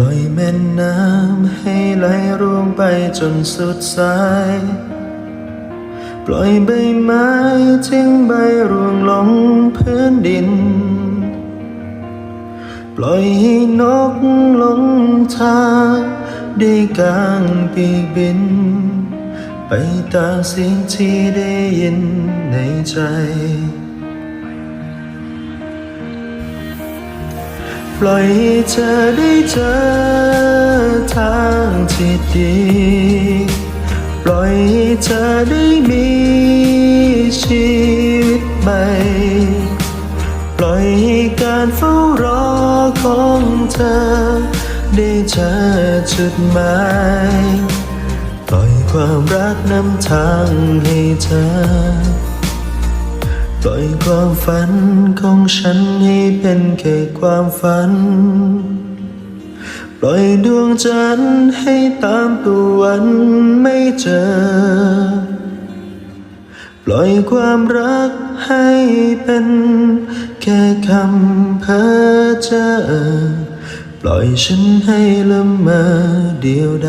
ล่อยแม่น้ำให้ไหลร่วงไปจนสุดสาย ปล่อยใบไม้ทิ้งใบร่วงลงพื้นดิน ปล่อยให้นกลงทางได้กางปีกบิน ไปตามเสียงที่ได้ยินในใจ ปล่อยให้เธอได้เจอทางที่ดี ปล่อยให้เธอได้มีชีวิตใหม่ ปล่อยให้การเฝ้ารอของเธอ ได้เจอจุดหมายปล่อยความรักนำทางให้เธอ ล่อยความฝันของฉันให้เป็นแค่ความฝัน ปล่อยดวงจันทร์ให้ตามตัววันไม่เจอ ปล่อยความรักให้เป็นแค่คำเพ้อเจ้อปล่อยฉันให้ละเมอเดียวด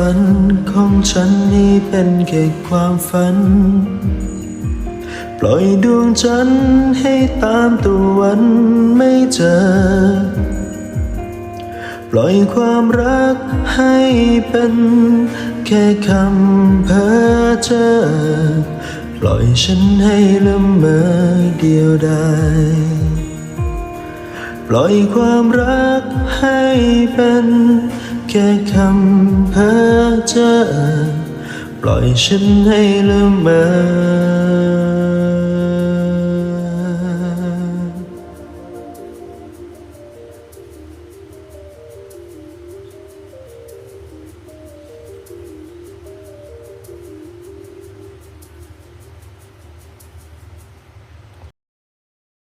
ฝันของฉันให้เป็นแค่ความฝัน ปล่อยดวงจันทร์ให้ตามตัววันไม่เจอ ปล่อยความรักให้เป็นแค่คำเพ้อเจ้อปล่อยฉันให้ละเมอเดียวดาย ปล่อยความรักให้เป็นแค่คำเพ้อเจ้อปล่อยฉันให้ละเมอ